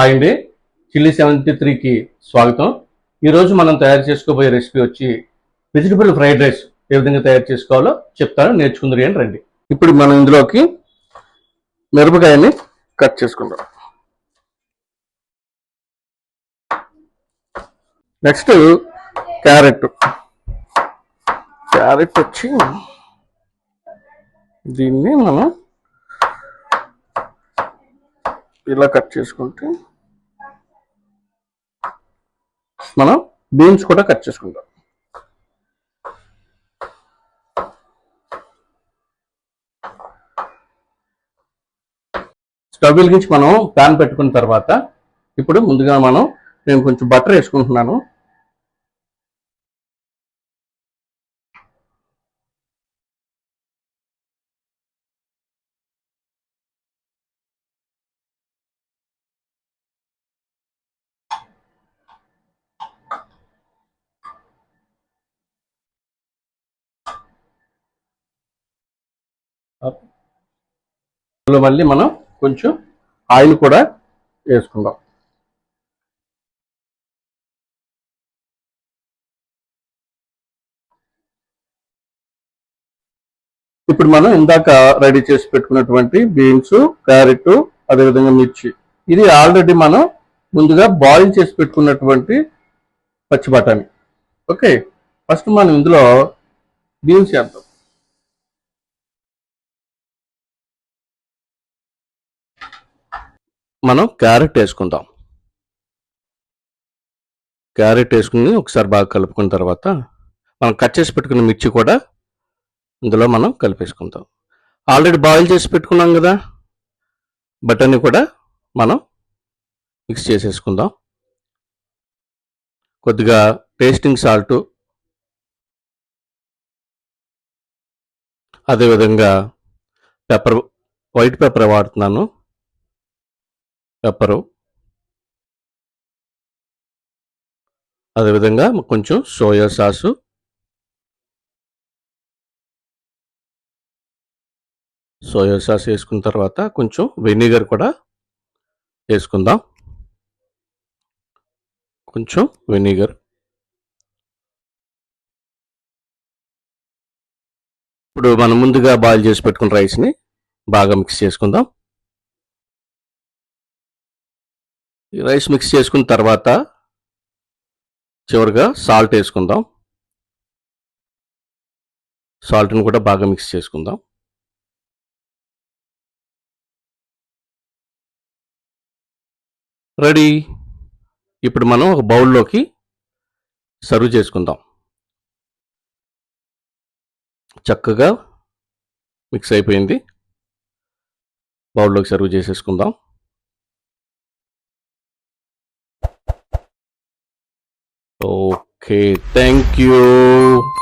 Hi అండి. Chilli seventy త్రీకి స్వాగతం. ఈరోజు మనం తయారు చేసుకోబోయే రెసిపీ వచ్చి వెజిటబుల్ ఫ్రైడ్ రైస్ ఏ విధంగా తయారు చేసుకోవాలో చెప్తాను. నేర్చుకుందరు అని రండి. ఇప్పుడు మనం ఇందులోకి మిరపకాయని కట్ చేసుకుందాం. Next carrot. క్యారెట్ వచ్చి దీన్ని మనం ఇలా కట్ చేసుకుంటే మనం బీన్స్ కూడా కట్ చేసుకుంటాం. స్టవ్ వెలిగించి మనం ప్యాన్ పెట్టుకున్న తర్వాత ఇప్పుడు ముందుగా మనం నేను కొంచెం బటర్ వేసుకుంటున్నాను. ఇందులో మళ్ళీ మనం కొంచెం ఆయిల్ కూడా వేసుకుందాం. ఇప్పుడు మనం ఇందాక రెడీ చేసి పెట్టుకున్నటువంటి బీన్స్ క్యారెట్ అదేవిధంగా మిర్చి. ఇది ఆల్రెడీ మనం ముందుగా బాయిల్ చేసి పెట్టుకున్నటువంటి పచ్చి బఠానీ ఓకే ఫస్ట్ మనం ఇందులో బీన్స్ వేద్దాం. మనం క్యారెట్ వేసుకుందాం. క్యారెట్ వేసుకుని ఒకసారి బాగా కలుపుకున్న తర్వాత మనం కట్ చేసి పెట్టుకున్న మిర్చి కూడా ఇందులో మనం కలిపేసుకుందాం. ఆల్రెడీ బాయిల్ చేసి పెట్టుకున్నాం కదా బటర్ని కూడా మనం మిక్స్ చేసేసుకుందాం. కొద్దిగా టేస్టింగ్ సాల్ట్ అదేవిధంగా పెప్పర్ వైట్ పెప్పర్ వాడుతున్నాను. పెప్పరు అదేవిధంగా కొంచెం సోయా సాసు. సోయా సాస్ వేసుకున్న తర్వాత కొంచెం వెనిగర్ కూడా వేసుకుందాం. కొంచెం వెనిగర్. ఇప్పుడు మనం ముందుగా బాయిల్ చేసి పెట్టుకున్న రైస్ని బాగా మిక్స్ చేసుకుందాం. రైస్ మిక్స్ చేసుకున్న తర్వాత చివరిగా సాల్ట్ వేసుకుందాం. సాల్ట్ని కూడా బాగా మిక్స్ చేసుకుందాం. రెడీ. ఇప్పుడు మనం ఒక బౌల్లోకి సర్వ్ చేసుకుందాం. చక్కగా మిక్స్ అయిపోయింది. బౌల్లోకి సర్వ్ చేసేసుకుందాం. Okay, thank you.